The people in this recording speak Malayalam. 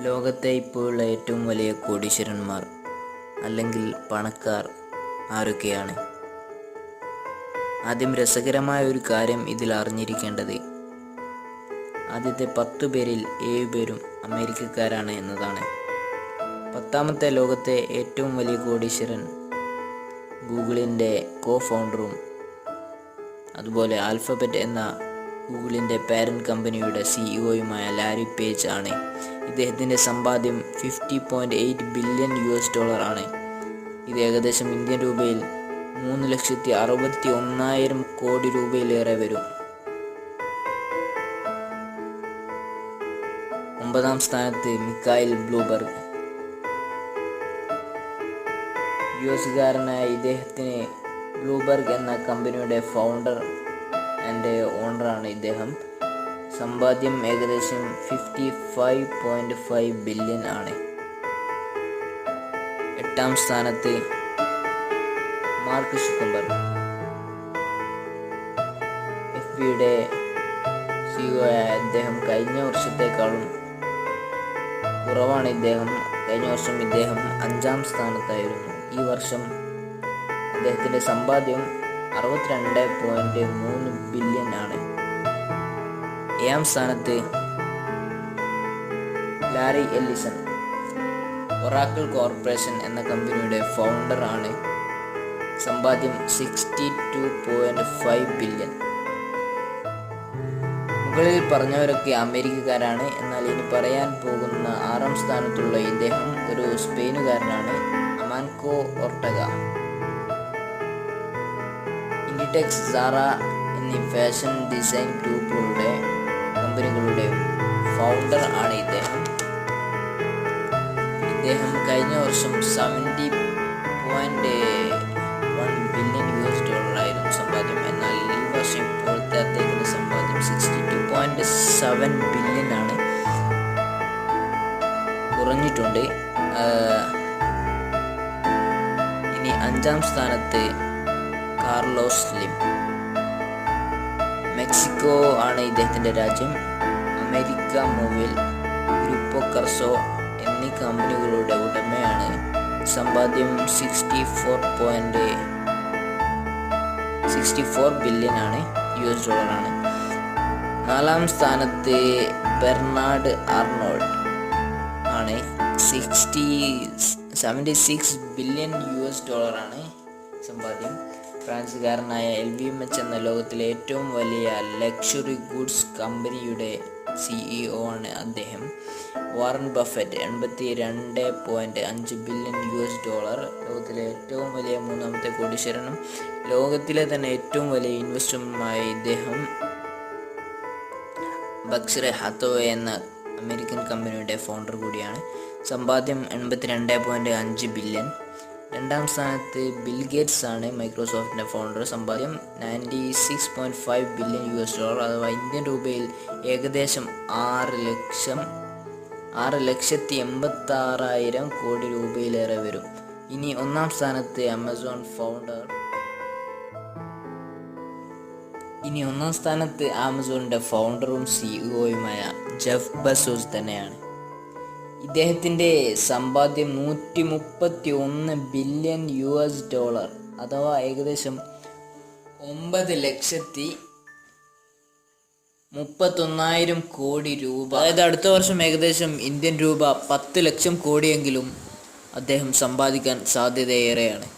ലോകത്തെ ഇപ്പോഴുള്ള ഏറ്റവും വലിയ കോടീശ്വരന്മാർ അല്ലെങ്കിൽ പണക്കാർ ആരൊക്കെയാണ്? ആദ്യം രസകരമായ ഒരു കാര്യം ഇതിൽ അറിഞ്ഞിരിക്കേണ്ടത്. ആദ്യത്തെ പത്തു പേരിൽ ഏഴ് പേരും അമേരിക്കക്കാരാണ് എന്നതാണ്. പത്താമത്തെ ലോകത്തെ ഏറ്റവും വലിയ കോടീശ്വരൻ ഗൂഗിളിന്റെ കോ ഫൗണ്ടറും അതുപോലെ ആൽഫബറ്റ് എന്ന ഗൂഗിളിന്റെ പാരന്റ് കമ്പനിയുടെ സിഇഒയുമായ ലാരി പേജ് ആണ്. ഇദ്ദേഹത്തിന്റെ സമ്പാദ്യം fifty point eight billion U S dollar ആണ്. ഇത് ഏകദേശം ഇന്ത്യൻ രൂപയിൽ മൂന്ന് ലക്ഷത്തി അറുപത്തി ഒന്നായിരം കോടി രൂപയിലേറെ വരും. ഒമ്പതാം സ്ഥാനത്ത് മിക്കായിൽ ബ്ലൂബർഗ്. യു എസുകാരനായ ഇദ്ദേഹത്തിന് ബ്ലൂബർഗ് എന്ന കമ്പനിയുടെ ഫൗണ്ടർ ആൻഡ് ഓണറാണ് ഇദ്ദേഹം. സമ്പാദ്യം ഏകദേശം fifty five point five billion ആണ്. എട്ടാം സ്ഥാനത്ത് മാർക്ക് ഷുക്കംബർഗ് എഫ് ബിയുടെ സിഒയായ ആയ അദ്ദേഹം കഴിഞ്ഞ വർഷത്തേക്കാളും കുറവാണ് ഇദ്ദേഹം. കഴിഞ്ഞ വർഷം ഇദ്ദേഹം അഞ്ചാം സ്ഥാനത്തായിരുന്നു. ഈ വർഷം അദ്ദേഹത്തിന്റെ സമ്പാദ്യം അറുപത്തിരണ്ട് പോയിന്റ് മൂന്ന് ബില്യൺ ആണ്. ഏഴാം സ്ഥാനത്ത് ലാരി എല്ലിസൺ ഒറാക്കിൾ കോർപ്പറേഷൻ എന്ന കമ്പനിയുടെ ഫൗണ്ടർ ആണ്. സമ്പാദ്യം sixty two point five billion മുകളിൽ പറഞ്ഞവരൊക്കെ അമേരിക്കക്കാരാണ്. എന്നാൽ ഇനി പറയാൻ പോകുന്ന ആറാം സ്ഥാനത്തുള്ള ഇദ്ദേഹം ഒരു സ്പെയിനുകാരനാണ് അമാൻകോ ഒർട്ടഗ. ഇൻഡിടെക്സ് സാറ എന്നീ ഫാഷൻ ഡിസൈൻ ഗ്രൂപ്പുകളുടെ കമ്പനികളുടെ ഫൗണ്ടർ ആണ് ഇദ്ദേഹം. ഇദ്ദേഹം കഴിഞ്ഞ വർഷം seventy point one billion U S ഡോളറായിരുന്നു സമ്പാദ്യം. എന്നാൽ ഈ വർഷം ഇപ്പോഴത്തെ അദ്ദേഹത്തിന്റെ സമ്പാദ്യം sixty two point seven billion ആണ് കുറഞ്ഞിട്ടുണ്ട്. ഇനി അഞ്ചാം സ്ഥാനത്ത് കാർലോസ് സ്ലിം മെക്സിക്കോ ആണ് ഇദ്ദേഹത്തിന്റെ രാജ്യം. അമേരിക്ക മൂവിൽ ഗ്രൂപ്പോ കർസോ എന്നീ കമ്പനികളുടെ ഉടമയാണ്. സമ്പാദ്യം sixty four point sixty four billion ആണ് യു എസ് ഡോളറാണ് നാലാം സ്ഥാനത്ത് ബെർണാഡ് ആർണോൾഡ് ആണ്. Sixty seventy six billion U S ഡോളറാണ് സമ്പാദ്യം. ഫ്രാൻസുകാരനായ എൽ വി എം എച്ച് എന്ന ലോകത്തിലെ ഏറ്റവും വലിയ ലക്ഷറി ഗുഡ്സ് കമ്പനിയുടെ സിഇഒ ആണ് അദ്ദേഹം. വാറൻ ബഫറ്റ് എൺപത്തി രണ്ട് പോയിന്റ് അഞ്ച് ബില്യൺ യു എസ് ഡോളർ ലോകത്തിലെ ഏറ്റവും വലിയ മൂന്നാമത്തെ കോടീശ്വരനും ലോകത്തിലെ തന്നെ ഏറ്റവും വലിയ ഇൻവെസ്റ്ററുമായ ഇദ്ദേഹം ബക്സറെ ഹത്തോവെ എന്ന അമേരിക്കൻ കമ്പനിയുടെ ഫൗണ്ടർ കൂടിയാണ്. സമ്പാദ്യം എൺപത്തി രണ്ട് പോയിന്റ് അഞ്ച് ബില്യൺ. രണ്ടാം സ്ഥാനത്ത് ബിൽ ഗേറ്റ്സ് ആണ് മൈക്രോസോഫ്റ്റിന്റെ ഫൗണ്ടർ സമ്പാദ്യം ninety six point five billion U S dollar അഥവാ ഇന്ത്യൻ രൂപയിൽ ഏകദേശം ആറ് ലക്ഷം ആറ് ലക്ഷത്തി എൺപത്താറായിരം കോടി രൂപയിലേറെ വരും. ഇനി ഒന്നാം സ്ഥാനത്ത് ആമസോൺ ഫൗണ്ടർ ഇനി ഒന്നാം സ്ഥാനത്ത് ആമസോണിന്റെ ഫൗണ്ടറും സിഇഒയുമായ ജെഫ് ബസോസ് തന്നെയാണ്. ഇദ്ദേഹത്തിന്റെ സമ്പാദ്യം നൂറ്റി മുപ്പത്തി ഒന്ന് ബില്യൺ യു എസ് ഡോളർ അഥവാ ഏകദേശം ഒമ്പത് ലക്ഷത്തി മുപ്പത്തൊന്നായിരം കോടി രൂപ. അതായത് അടുത്ത വർഷം ഏകദേശം ഇന്ത്യൻ രൂപ പത്ത് ലക്ഷം കോടിയെങ്കിലും അദ്ദേഹം സമ്പാദിക്കാൻ സാധ്യതയേറെയാണ്.